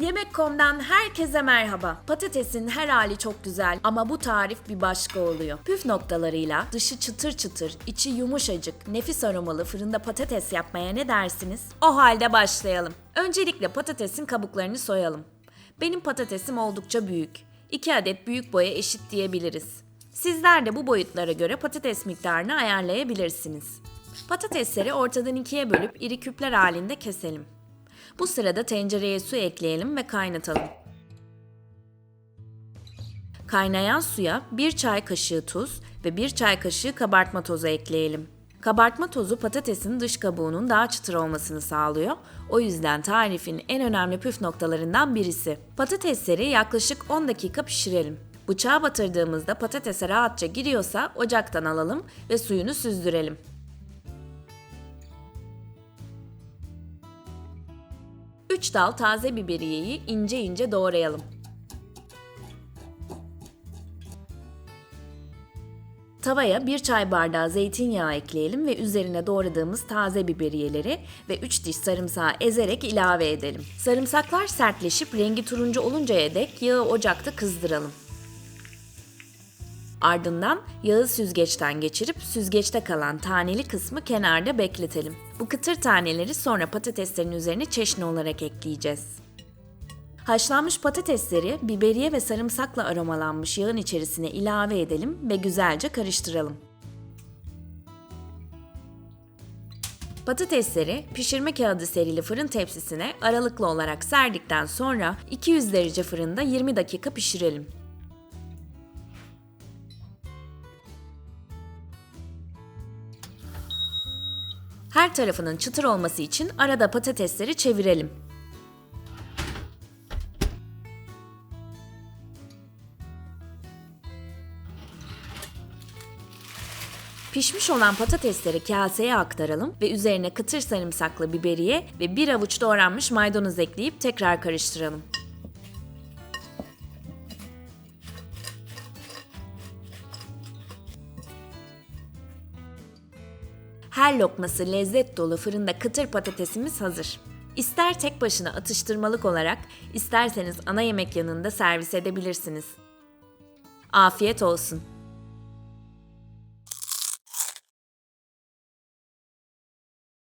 Yemek.com'dan herkese merhaba. Patatesin her hali çok güzel ama bu tarif bir başka oluyor. Püf noktalarıyla dışı çıtır çıtır, içi yumuşacık, nefis aromalı fırında patates yapmaya ne dersiniz? O halde başlayalım. Öncelikle patatesin kabuklarını soyalım. Benim patatesim oldukça büyük. 2 adet büyük boya eşit diyebiliriz. Sizler de bu boyutlara göre patates miktarını ayarlayabilirsiniz. Patatesleri ortadan ikiye bölüp iri küpler halinde keselim. Bu sırada tencereye su ekleyelim ve kaynatalım. Kaynayan suya 1 çay kaşığı tuz ve 1 çay kaşığı kabartma tozu ekleyelim. Kabartma tozu patatesin dış kabuğunun daha çıtır olmasını sağlıyor. O yüzden tarifin en önemli püf noktalarından birisi. Patatesleri yaklaşık 10 dakika pişirelim. Bıçağa batırdığımızda patatese rahatça giriyorsa ocaktan alalım ve suyunu süzdürelim. Üç dal taze biberiyeyi ince ince doğrayalım. Tavaya bir çay bardağı zeytinyağı ekleyelim ve üzerine doğradığımız taze biberiyeleri ve 3 diş sarımsağı ezerek ilave edelim. Sarımsaklar sertleşip rengi turuncu oluncaya dek yağı ocakta kızdıralım. Ardından yağı süzgeçten geçirip süzgeçte kalan taneli kısmı kenarda bekletelim. Bu kıtır taneleri sonra patateslerin üzerine çeşni olarak ekleyeceğiz. Haşlanmış patatesleri biberiye ve sarımsakla aromalanmış yağın içerisine ilave edelim ve güzelce karıştıralım. Patatesleri pişirme kağıdı serili fırın tepsisine aralıklı olarak serdikten sonra 200 derece fırında 20 dakika pişirelim. Her tarafının çıtır olması için arada patatesleri çevirelim. Pişmiş olan patatesleri kaseye aktaralım ve üzerine kıtır sarımsaklı biberiye ve bir avuç doğranmış maydanoz ekleyip tekrar karıştıralım. Her lokması lezzet dolu fırında kıtır patatesimiz hazır. İster tek başına atıştırmalık olarak, isterseniz ana yemek yanında servis edebilirsiniz. Afiyet olsun.